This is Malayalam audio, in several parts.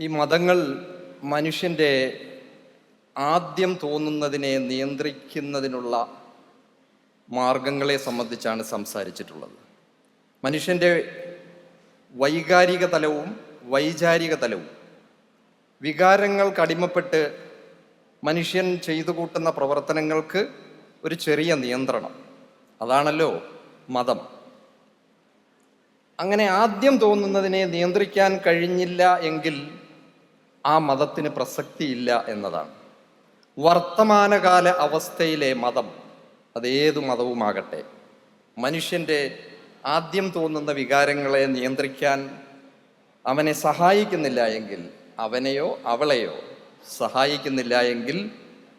ഈ മതങ്ങൾ മനുഷ്യന്റെ ആദ്യം തോന്നുന്നതിനെ നിയന്ത്രിക്കുന്നതിനുള്ള മാർഗങ്ങളെ സംബന്ധിച്ചാണ് സംസാരിച്ചിട്ടുള്ളത്. മനുഷ്യന്റെ വൈകാരിക തലവും വൈചാരിക തലവും വികാരങ്ങൾ കടിമപ്പെട്ട് മനുഷ്യൻ ചെയ്തു കൂട്ടുന്ന പ്രവർത്തനങ്ങൾക്ക് ഒരു ചെറിയ നിയന്ത്രണം. അതാണല്ലോ മതം. അങ്ങനെ ആദ്യം തോന്നുന്നതിനെ നിയന്ത്രിക്കാൻ കഴിഞ്ഞില്ല എങ്കിൽ ആ മതത്തിന് പ്രസക്തിയില്ല എന്നതാണ്. വർത്തമാനകാല അവസ്ഥയിലെ മതം അതേതു മതവുമാകട്ടെ. മനുഷ്യന്റെ ആദ്യം തോന്നുന്ന വികാരങ്ങളെ നിയന്ത്രിക്കാൻ അവനെ സഹായിക്കുന്നില്ല എങ്കിൽ അവനെയോ അവളെയോ സഹായിക്കുന്നില്ല എങ്കിൽ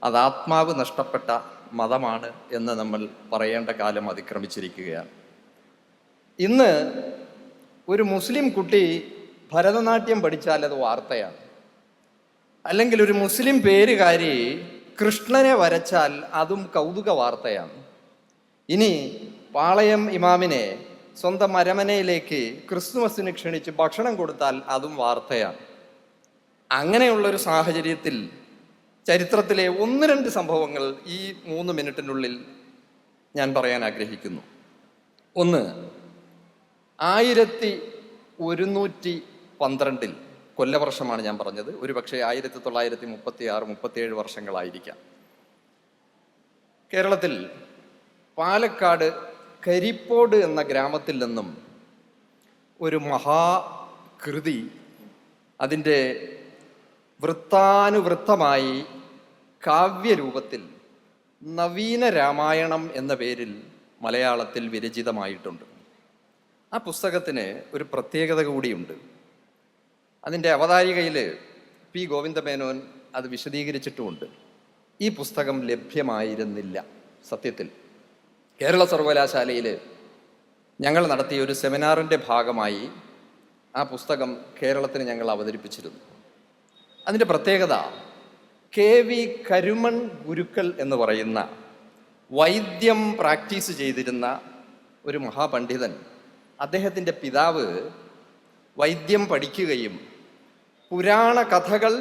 അത് ആത്മാവ് നഷ്ടപ്പെട്ട മതമാണ് എന്ന് നമ്മൾ പറയേണ്ട കാലം അതിക്രമിച്ചിരിക്കുകയാണ്. ഇന്ന് ഒരു മുസ്ലിം കുട്ടി ഭരതനാട്യം പഠിച്ചാൽ അത് വാർത്തയാണ്. അല്ലെങ്കിൽ ഒരു മുസ്ലിം പേരുകാരി കൃഷ്ണനെ വരച്ചാൽ അതും കൗതുക വാർത്തയാണ്. ഇനി പാളയം ഇമാമിനെ സ്വന്തം അരമനയിലേക്ക് ക്രിസ്തുമസിന് ക്ഷണിച്ച് ഭക്ഷണം കൊടുത്താൽ അതും വാർത്തയാണ്. അങ്ങനെയുള്ളൊരു സാഹചര്യത്തിൽ ചരിത്രത്തിലെ ഒന്ന് രണ്ട് സംഭവങ്ങൾ ഈ മൂന്ന് മിനിറ്റിനുള്ളിൽ ഞാൻ പറയാൻ ആഗ്രഹിക്കുന്നു. ഒന്ന് ആയിരത്തി ഒരുന്നൂറ്റി പന്ത്രണ്ടിൽ കൊല്ലവർഷമാണ് ഞാൻ പറഞ്ഞത്. ഒരു പക്ഷേ ആയിരത്തി തൊള്ളായിരത്തി മുപ്പത്തി ആറ് മുപ്പത്തിയേഴ് വർഷങ്ങളായിരിക്കാം. കേരളത്തിൽ പാലക്കാട് കരിപ്പോട് എന്ന ഗ്രാമത്തിൽ നിന്നും ഒരു മഹാകൃതി അതിന്റെ വൃത്താനുവൃത്തമായി കാവ്യരൂപത്തിൽ നവീന രാമായണം എന്ന പേരിൽ മലയാളത്തിൽ വിരചിതമായിട്ടുണ്ട്. ആ പുസ്തകത്തിന് ഒരു പ്രത്യേകത കൂടിയുണ്ട്. അതിന്റെ അവതാരികയിൽ പി ഗോവിന്ദമേനോൻ അത് വിശദീകരിച്ചിട്ടുമുണ്ട്. ഈ പുസ്തകം ലഭ്യമായിരുന്നില്ല സത്യത്തിൽ. കേരള സർവകലാശാലയിൽ ഞങ്ങൾ നടത്തിയ ഒരു സെമിനാറിന്റെ ഭാഗമായി ആ പുസ്തകം കേരളത്തിന് ഞങ്ങൾ അവതരിപ്പിച്ചിരുന്നു. അതിന്റെ പ്രത്യേകത കെ വി കരുമൺ ഗുരുക്കൾ എന്ന് പറയുന്ന വൈദ്യം പ്രാക്ടീസ് ചെയ്തിരുന്ന ഒരു മഹാപണ്ഡിതൻ അദ്ദേഹത്തിന്റെ പിതാവ് വൈദ്യം പഠിക്കുകയും പുരാണ കഥകൾ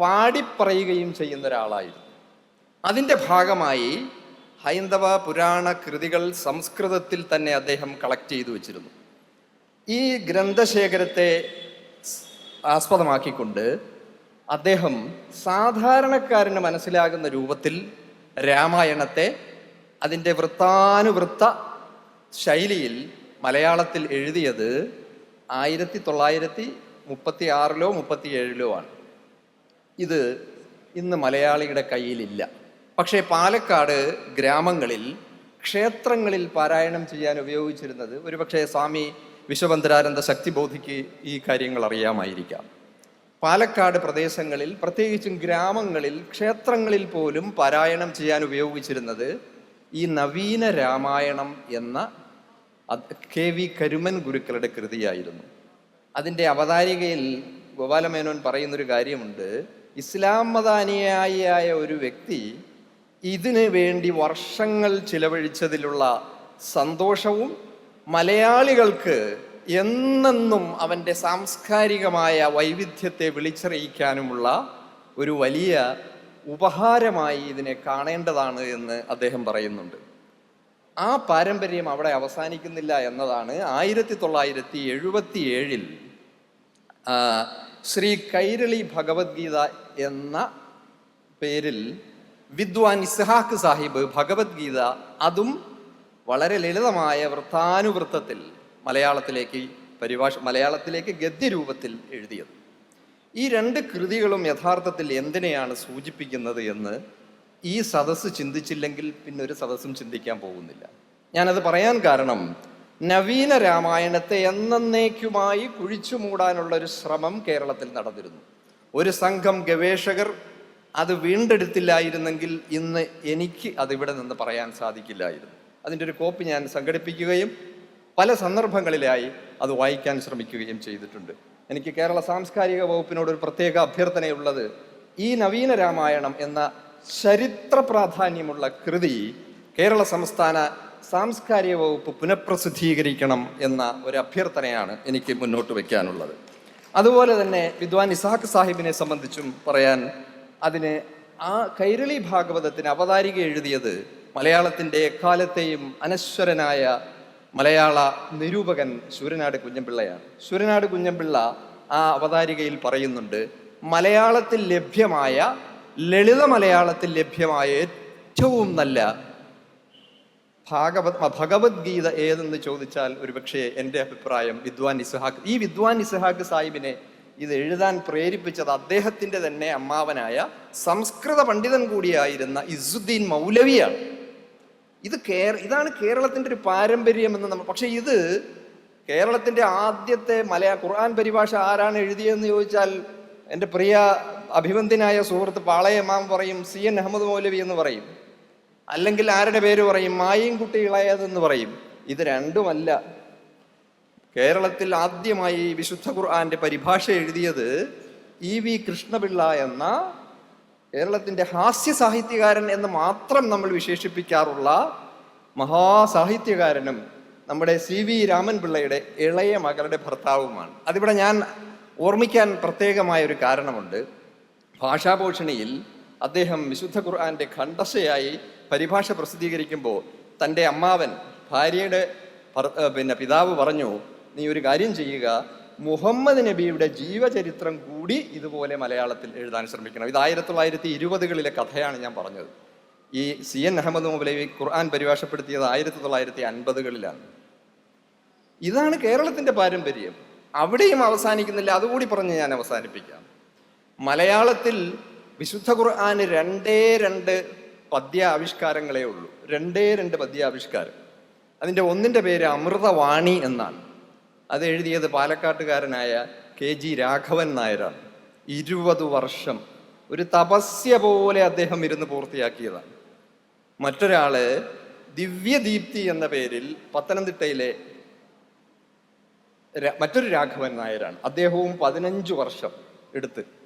പാടിപ്പറയുകയും ചെയ്യുന്ന ഒരാളായിരുന്നു അതിന്റെ ഭാഗമായി ഹൈന്ദവ പുരാണ കൃതികൾ സംസ്കൃതത്തിൽ തന്നെ അദ്ദേഹം കളക്ട് ചെയ്തു വച്ചിരുന്നു. ഈ ഗ്രന്ഥശേഖരത്തെ ആസ്പദമാക്കിക്കൊണ്ട് അദ്ദേഹം സാധാരണക്കാരന് മനസ്സിലാകുന്ന രൂപത്തിൽ രാമായണത്തെ അതിന്റെ വൃത്താനുവൃത്ത ശൈലിയിൽ മലയാളത്തിൽ എഴുതിയത് ആയിരത്തി തൊള്ളായിരത്തി മുപ്പത്തി ആറിലോ മുപ്പത്തി ഏഴിലോ ആണ്. ഇത് ഇന്ന് മലയാളിയുടെ കയ്യിലില്ല. പക്ഷേ പാലക്കാട് ഗ്രാമങ്ങളിൽ ക്ഷേത്രങ്ങളിൽ പാരായണം ചെയ്യാൻ ഉപയോഗിച്ചിരുന്നത് ഒരുപക്ഷെ സ്വാമി വിശ്വബന്ധരാനന്ദ ശക്തിബോധിക്ക് ഈ കാര്യങ്ങൾ അറിയാമായിരിക്കാം. പാലക്കാട് പ്രദേശങ്ങളിൽ പ്രത്യേകിച്ചും ഗ്രാമങ്ങളിൽ ക്ഷേത്രങ്ങളിൽ പോലും പാരായണം ചെയ്യാൻ ഉപയോഗിച്ചിരുന്നത് ഈ നവീന രാമായണം എന്ന കെ വി കരുമൻ ഗുരുക്കളുടെ കൃതിയായിരുന്നു. അതിന്റെ അവതാരികയിൽ ഗോപാലമേനോൻ പറയുന്നൊരു കാര്യമുണ്ട്. ഇസ്ലാം മതാനുയായിയായ ഒരു വ്യക്തി ഇതിനു വേണ്ടി വർഷങ്ങൾ ചിലവഴിച്ചതിലുള്ള സന്തോഷവും മലയാളികൾക്ക് എന്നെന്നും അവന്റെ സാംസ്കാരികമായ വൈവിധ്യത്തെ വിളിച്ചറിയിക്കാനുമുള്ള ഒരു വലിയ ഉപഹാരമായി ഇതിനെ കാണേണ്ടതാണ് എന്ന് അദ്ദേഹം പറയുന്നുണ്ട്. ആ പാരമ്പര്യം അവിടെ അവസാനിക്കുന്നില്ല എന്നതാണ് ആയിരത്തി തൊള്ളായിരത്തി എഴുപത്തി ഏഴിൽ ശ്രീ കൈരളി ഭഗവത്ഗീത എന്ന പേരിൽ വിദ്വാൻ ഇസ്ഹാഖ് സാഹിബ് ഭഗവത്ഗീത അതും വളരെ ലളിതമായ വൃത്താനുവൃത്തത്തിൽ മലയാളത്തിലേക്ക് പരിഭാഷ മലയാളത്തിലേക്ക് ഗദ്യരൂപത്തിൽ എഴുതിയത്. ഈ രണ്ട് കൃതികളും യഥാർത്ഥത്തിൽ എന്തിനെയാണ് സൂചിപ്പിക്കുന്നത് എന്ന് ഈ സദസ്സ് ചിന്തിച്ചില്ലെങ്കിൽ പിന്നെ ഒരു സദസ്സും ചിന്തിക്കാൻ പോകുന്നില്ല. ഞാനത് പറയാൻ കാരണം നവീന രാമായണത്തെ എന്നേക്കുമായി കുഴിച്ചു മൂടാനുള്ള ഒരു ശ്രമം കേരളത്തിൽ നടന്നിരുന്നു. ഒരു സംഘം ഗവേഷകർ അത് വീണ്ടെടുത്തില്ലായിരുന്നെങ്കിൽ ഇന്ന് എനിക്ക് അതിവിടെ നിന്ന് പറയാൻ സാധിക്കില്ലായിരുന്നു. അതിന്റെ ഒരു കോപ്പി ഞാൻ സംഘടിപ്പിക്കുകയും പല സന്ദർഭങ്ങളിലായി അത് വായിക്കാൻ ശ്രമിക്കുകയും ചെയ്തിട്ടുണ്ട്. എനിക്ക് കേരള സാംസ്കാരിക വകുപ്പിനോട് ഒരു പ്രത്യേക അഭ്യർത്ഥനയുള്ളത് ഈ നവീന രാമായണം എന്ന ചരിത്ര പ്രാധാന്യമുള്ള കൃതി കേരള സംസ്ഥാന സാംസ്കാരിക വകുപ്പ് പുനഃപ്രസിദ്ധീകരിക്കണം എന്ന ഒരു അഭ്യർത്ഥനയാണ് എനിക്ക് മുന്നോട്ട് വയ്ക്കാനുള്ളത് അതുപോലെ തന്നെ വിദ്വാൻ ഇസാഖ് സാഹിബിനെ സംബന്ധിച്ചും പറയാൻ അതിന് ആ കൈരളി ഭാഗവതത്തിന് അവതാരിക എഴുതിയത് മലയാളത്തിന്റെ എക്കാലത്തെയും അനശ്വരനായ മലയാള നിരൂപകൻ ശൂരനാട് കുഞ്ഞമ്പിള്ളയാണ്. ശൂരനാട് കുഞ്ഞമ്പിള്ള ആ അവതാരികയിൽ പറയുന്നുണ്ട് മലയാളത്തിൽ ലഭ്യമായ ലളിത മലയാളത്തിൽ ലഭ്യമായ ഏറ്റവും നല്ല ഭാഗവത് ഭഗവത്ഗീത ഏതെന്ന് ചോദിച്ചാൽ ഒരുപക്ഷെ എന്റെ അഭിപ്രായം വിദ്വാൻ ഇസ്ഹാഖ്. ഈ വിദ്വാൻ ഇസ്ഹാഖ് സാഹിബിനെ ഇത് എഴുതാൻ പ്രേരിപ്പിച്ചത് അദ്ദേഹത്തിന്റെ തന്നെ അമ്മാവനായ സംസ്കൃത പണ്ഡിതൻ കൂടിയായിരുന്ന ഇസുദ്ദീൻ മൗലവിയാണ്. ഇത് കേര ഇതാണ് കേരളത്തിന്റെ ഒരു പാരമ്പര്യം എന്ന് നമ്മൾ പക്ഷേ ഇത് കേരളത്തിന്റെ ആദ്യത്തെ മലയാള ഖുർആൻ പരിഭാഷ ആരാണ് എഴുതിയതെന്ന് ചോദിച്ചാൽ എന്റെ പ്രിയ അഭിവന്ദനായ സുഹൃത്ത് പാളയമാം പറയും സി എൻ അഹമ്മദ് മൗലവി എന്ന് പറയും. അല്ലെങ്കിൽ ആരുടെ പേര് പറയും? മായും കുട്ടി ഇളയതെന്ന് പറയും. ഇത് രണ്ടുമല്ല. കേരളത്തിൽ ആദ്യമായി വിശുദ്ധ ഖുർആന്റെ പരിഭാഷ എഴുതിയത് ഇ വി കൃഷ്ണപിള്ള എന്ന കേരളത്തിന്റെ ഹാസ്യ സാഹിത്യകാരൻ എന്ന് മാത്രം നമ്മൾ വിശേഷിപ്പിക്കാറുള്ള മഹാസാഹിത്യകാരനും നമ്മുടെ സി വി രാമൻ പിള്ളയുടെ ഇളയ മകളുടെ ഭർത്താവുമാണ്. അതിവിടെ ഞാൻ ഓർമ്മിക്കാൻ പ്രത്യേകമായ ഒരു കാരണമുണ്ട്. ഭാഷാഭൂഷണിയിൽ അദ്ദേഹം വിശുദ്ധ ഖുർആന്റെ ഖണ്ഡശയായി പരിഭാഷ പ്രസിദ്ധീകരിക്കുമ്പോൾ തന്റെ അമ്മാവൻ ഭാര്യയുടെ പിന്നെ പിതാവ് പറഞ്ഞു നീ ഒരു കാര്യം ചെയ്യുക മുഹമ്മദ് നബിയുടെ ജീവചരിത്രം കൂടി ഇതുപോലെ മലയാളത്തിൽ എഴുതാൻ ശ്രമിക്കണം. ഇത് ആയിരത്തി തൊള്ളായിരത്തി ഇരുപതുകളിലെ കഥയാണ് ഞാൻ പറഞ്ഞത്. ഈ സി എൻ അഹമ്മദ് മുബലൈ ഖുർആൻ പരിഭാഷപ്പെടുത്തിയത് ആയിരത്തി തൊള്ളായിരത്തി അൻപതുകളിലാണ്. ഇതാണ് കേരളത്തിന്റെ പാരമ്പര്യം. അവിടെയും അവസാനിക്കുന്നില്ല. അതുകൂടി പറഞ്ഞ് ഞാൻ അവസാനിപ്പിക്കാം. മലയാളത്തിൽ വിശുദ്ധ ഖുർആാന് രണ്ടേ രണ്ട് പദ്യ ആവിഷ്കാരങ്ങളേ ഉള്ളൂ. രണ്ടേ രണ്ട് പദ്യാവിഷ്കാരം. അതിന്റെ ഒന്നിന്റെ പേര് അമൃതവാണി എന്നാണ്. അത് എഴുതിയത് പാലക്കാട്ടുകാരനായ കെ ജി രാഘവൻ നായരാണ്. ഇരുപത് വർഷം ഒരു തപസ്യ പോലെ അദ്ദേഹം ഇരുന്ന് പൂർത്തിയാക്കിയതാണ്. മറ്റൊരാൾ ദിവ്യദീപ്തി എന്ന പേരിൽ പത്തനംതിട്ടയിലെ മറ്റൊരു രാഘവൻ നായരാണ്. അദ്ദേഹവും പതിനഞ്ച് വർഷം എടുത്ത്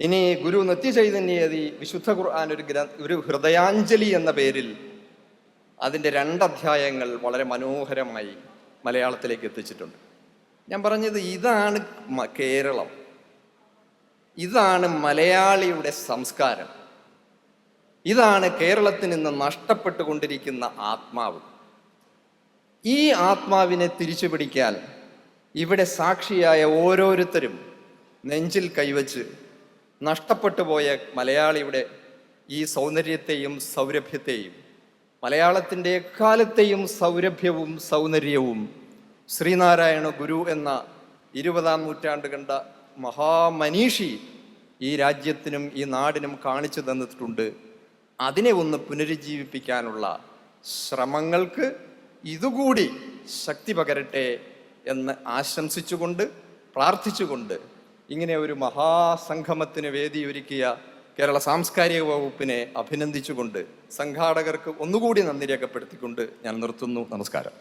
ഇനി ഗുരു നിത്യചൈതന്യതി വിശുദ്ധ ഖുർആൻ ഒരു ഗ്രന്ഥ ഒരു ഹൃദയാഞ്ജലി എന്ന പേരിൽ അതിന്റെ രണ്ടധ്യായങ്ങൾ വളരെ മനോഹരമായി മലയാളത്തിലേക്ക് എത്തിച്ചിട്ടുണ്ട്. ഞാൻ പറഞ്ഞത് ഇതാണ് കേരളം. ഇതാണ് മലയാളിയുടെ സംസ്കാരം. ഇതാണ് കേരളത്തിൽ നിന്ന് നഷ്ടപ്പെട്ടുകൊണ്ടിരിക്കുന്ന ആത്മാവ്. ഈ ആത്മാവിനെ തിരിച്ചു പിടിക്കാൻ ഇവിടെ സാക്ഷിയായ ഓരോരുത്തരും നെഞ്ചിൽ കൈവച്ച് നഷ്ടപ്പെട്ടു പോയ മലയാളിയുടെ ഈ സൗന്ദര്യത്തെയും സൗരഭ്യത്തെയും മലയാളത്തിന്റെ എക്കാലത്തെയും സൗരഭ്യവും സൗന്ദര്യവും ശ്രീനാരായണ ഗുരു എന്ന ഇരുപതാം നൂറ്റാണ്ട് കണ്ട മഹാമനീഷി ഈ രാജ്യത്തിനും ഈ നാടിനും കാണിച്ചു തന്നിട്ടുണ്ട്. അതിനെ ഒന്ന് പുനരുജ്ജീവിപ്പിക്കാനുള്ള ശ്രമങ്ങൾക്ക് ഇതുകൂടി ശക്തി പകരട്ടെ എന്ന് ആശംസിച്ചുകൊണ്ട് പ്രാർത്ഥിച്ചുകൊണ്ട് ഇങ്ങനെ ഒരു മഹാസംഗമത്തിന് വേദി ഒരുക്കിയ കേരള സാംസ്കാരിക വകുപ്പിനെ അഭിനന്ദിച്ചുകൊണ്ട് സംഘാടകർക്ക് ഒന്നുകൂടി നന്ദി രേഖപ്പെടുത്തിക്കൊണ്ട് ഞാൻ നിർത്തുന്നു. നമസ്കാരം.